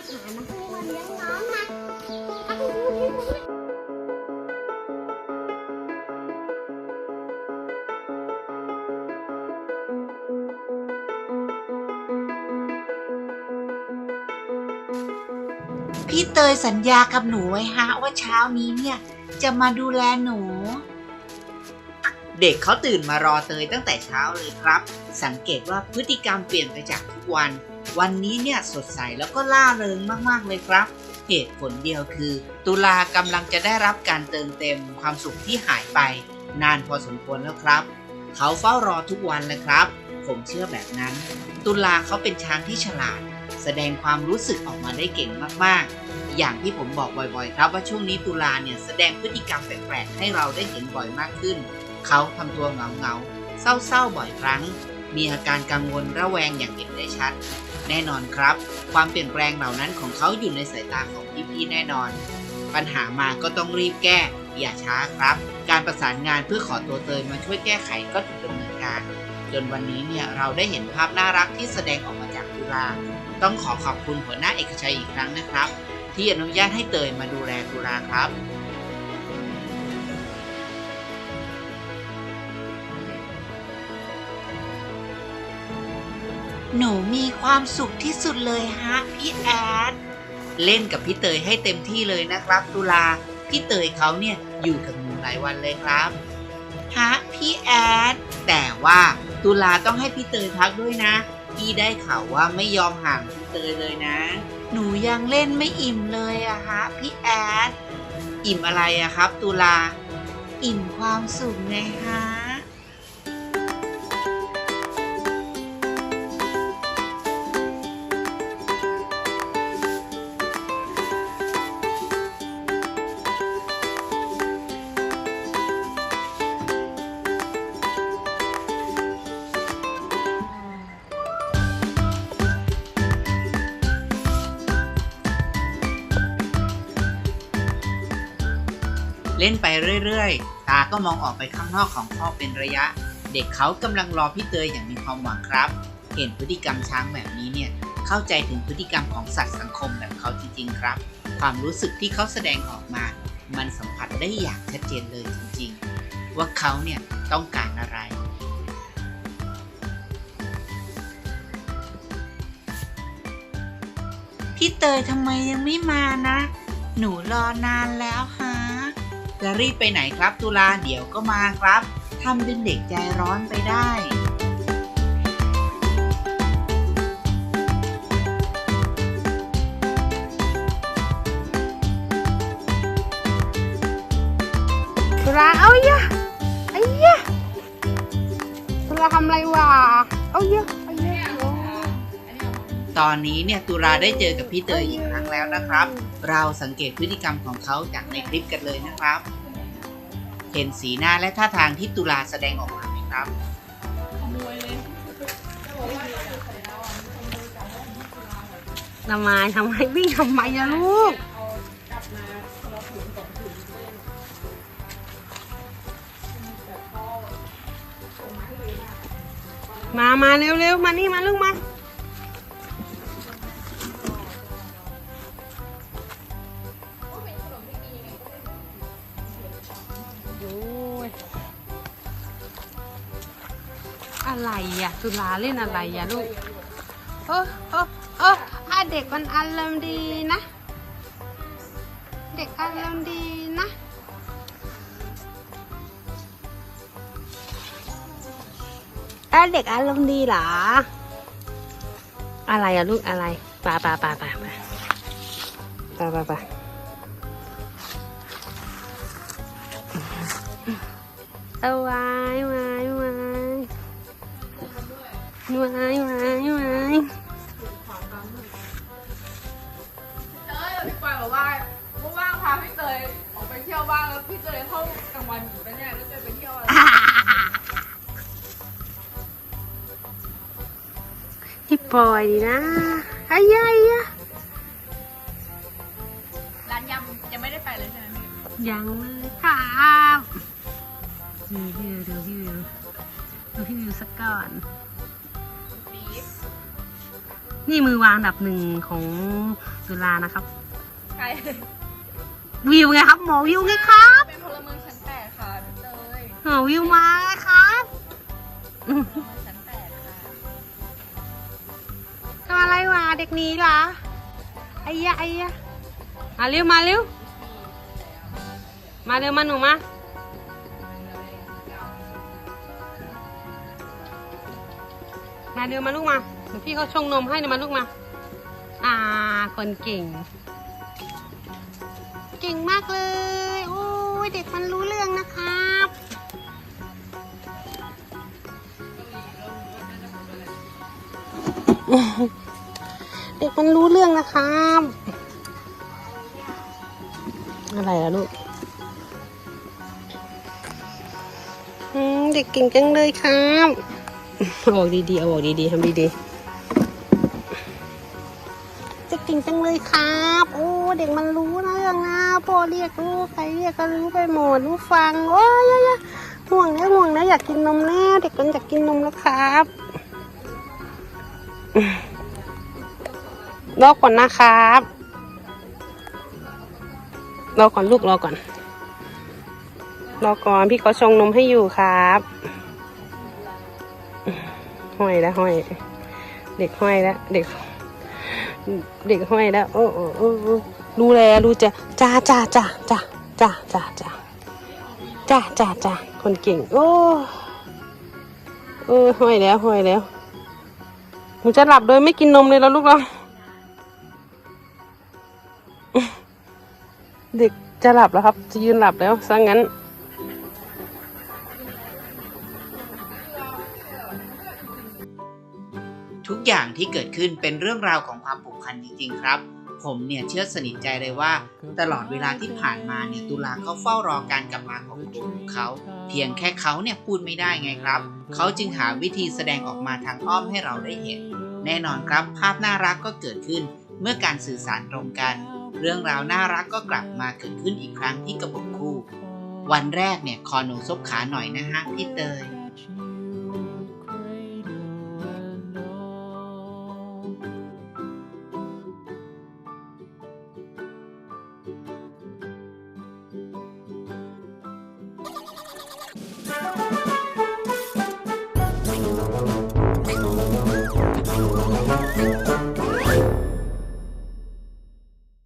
อาหารมาให้วันเลี้ยงน้องนะพี่เตยสัญญากับหนูไว้ฮะว่าเช้านี้เนี่ย จะมาดูแลหนู เด็กเขาตื่นมารอเตยตั้งแต่เช้าเลยครับ สังเกตว่าพฤติกรรมเปลี่ยนไปจากทุกวัน วันนี้เนี่ยสดใสแล้วก็ล่าเริงมากๆเลยครับ เหตุผลเดียวคือ ตุลากำลังจะได้รับการเติมเต็มความสุขที่หายไป นานพอสมควรแล้วครับ เขาเฝ้ารอทุกวันเลยครับ ผมเชื่อแบบนั้น ตุลาเขาเป็นช้างที่ฉลาด แสดงความรู้สึกออกมาได้เก่งมากๆ อย่างที่ผมบอกบ่อยๆ ครับว่าช่วงนี้ตุลาเนี่ยแสดงพฤติกรรมแปลกๆให้เราได้เห็นบ่อยมากขึ้น เขาทำตัวเงาๆเศร้าๆบ่อยครั้ง มีอาการกังวลระแวงอย่างเห็นได้ชัด แน่นอนครับ ความเปลี่ยนแปลงเหล่านั้นของเขาอยู่ในสายตาของพี่ๆแน่นอน ปัญหามาก็ต้องรีบแก้ อย่าช้าครับ การประสานงานเพื่อขอตัวเตยมาช่วยแก้ไขก็ถูกดำเนินการ จนวันนี้เนี่ยเราได้เห็นภาพน่ารักที่แสดงออกมาจากตุลาต้องขอขอบคุณหัวหน้าเอกชัยอีกครั้งนะครับ ที่อนุญาตให้เตยมาดูแลตุลาครับ หนูมีความสุขที่สุดเลยฮะพี่แอด เล่นกับพี่เตยให้เต็มที่เลยนะครับตุลา พี่เตยเขาเนี่ยอยู่กับหนูหลายวันเลยครับฮะพี่แอด แต่ว่าตุลาต้องให้พี่เตยพักด้วยนะ พี่ได้ข่าวว่าไม่ยอมห่างพี่เตยเลยนะ หนูยังเล่นไม่อิ่มเลยอะฮะพี่แอด อิ่มอะไรอะครับ ตุลา อิ่มความสุขไงฮะ เล่นไปเรื่อยๆ ตาก็มองออกไปข้างนอกของคอเป็นระยะ เด็กเขากำลังรอพี่เตยอย่างมีความหวังครับ เห็นพฤติกรรมช้างแบบนี้เนี่ย เข้าใจถึงพฤติกรรมของสัตว์สังคมแบบเขาจริงๆครับ ความรู้สึกที่เขาแสดงออกมา มันสัมผัสได้อย่างชัดเจนเลยจริงๆ ว่าเขาเนี่ยต้องการอะไรพี่เตยทำไมยังไม่มานะ หนูรอนานแล้วฮะ จะรีบไปไหนครับตุลาเดี๋ยวก็มาครับทำเป็นเด็กใจร้อนไปได้ตุลาเอาเยอะไอ้เยะตุลาทำอะไรวะเอาเยอะเอาเยอะ ตอนนี้เนี่ยตุลาได้เจอกับพี่เตยอีกครั้งแล้วนะครับ เราสังเกตพฤติกรรมของเขาจากในคลิปกันเลยนะครับ เห็นสีหน้าและท่าทางที่ตุลาแสดงออกมาไหมครับ ทำไมทำไมวิ่งทำไมอะลูก มามาเร็วๆ มานี่มาลูกมา อะไรอะตุลาเล่นอะไรอะลูกโอ้โอ้โอ้อาเด็กมันอารมณ์ดีนะ เด็กอารมณ์ดีนะอาเด็กอารมณ์ดีเหรอ อะไรอะลูกอะไรไปไปไปไปไปไปไปไปเอาไว้ไว้ไว้ ไว้ไว้ไว้เอ้ยพี่ปอยบอกว่าว่างๆพาพี่เตยออกไปเที่ยวบ้างแล้วพี่เตยเข้ากลางวันอยู่ปะเนี่ยพี่เตยไปเที่ยวอะไรพี่ปอยดีนะอายะอายะร้านยำยังไม่ได้ไปเลยใช่ไหมพี่ยังเลยครับนี่พี่วิวดูพี่วิวดูพี่วิวสักก่อนบีฟ นี่มือวางอันดับหนึ่งของตุลานะครับ ใครวิวไงครับ หมอวิวไงครับเป็นพลเมืองชั้นแปดค่ะพี่เตยหมอวิวมาแล้วครับอืมพลเมืองชั้นแปดค่ะทำอะไรวะเด็กหนี้เหรอไอ้ยะไอ้ยะมาเร็วมาเร็วมาเร็วมาหนูมามาเร็วมาลูกมาเดี๋ยวพี่เขาชงนมให้เดี๋ยวมาลูกมา อ่า คนเก่ง เก่งมากเลย โอ้ยเด็กมันรู้เรื่องนะครับเด็กมันรู้เรื่องนะครับ อะไรอะลูกเด็กเก่งจังเลยครับเอาบอกดีๆเอาบอกดีๆทำดีๆ จังเลยครับ โอ้เด็กมันรู้นะเรื่องนะพ่อเรียกรู้ใครเรียกก็รู้ไปหมดรู้ฟังโอ้ยยยห่วงแล้วห่วงแล้วอยากกินนมแล้วเด็กมันอยากกินนมแล้วครับรอก่อนนะครับรอก่อนลูกรอก่อนรอก่อนพี่เขาชงนมให้อยู่ครับห้อยแล้วห้อย เด็กห้อยแล้วเด็ก เด็กห้อยแล้ว โอ้โอ้โอ้โอ้ดูแลดูจะจ้าจ้าจ้าจ้าจ้าจ้าจ้าจ้าจ้าจ้าคนเก่ง โอ้เออห้อยแล้วห้อยแล้วหนูจะหลับโดยไม่กินนมเลยแล้วลูกเราเด็กจะหลับแล้วครับ จะยืนหลับแล้วซะงั้น อย่างที่เกิดขึ้นเป็นเรื่องราวของความผูกพันจริง ๆ ครับ ผมเนี่ยเชื่อสนิทใจเลยว่า ตลอดเวลาที่ผ่านมาเนี่ยตุลาเขาเฝ้ารอการกลับมาของตัวของเขา เพียงแค่เขาเนี่ยพูดไม่ได้ไงครับ เขาจึงหาวิธีแสดงออกมาทางอ้อมให้เราได้เห็น แน่นอนครับ ภาพน่ารักก็เกิดขึ้น เมื่อการสื่อสารตรงกัน เรื่องราวน่ารักก็กลับมาเกิดขึ้นอีกครั้งที่กระบอกคู่ วันแรกเนี่ยขอหนูซบขาหน่อยนะฮะพี่เตย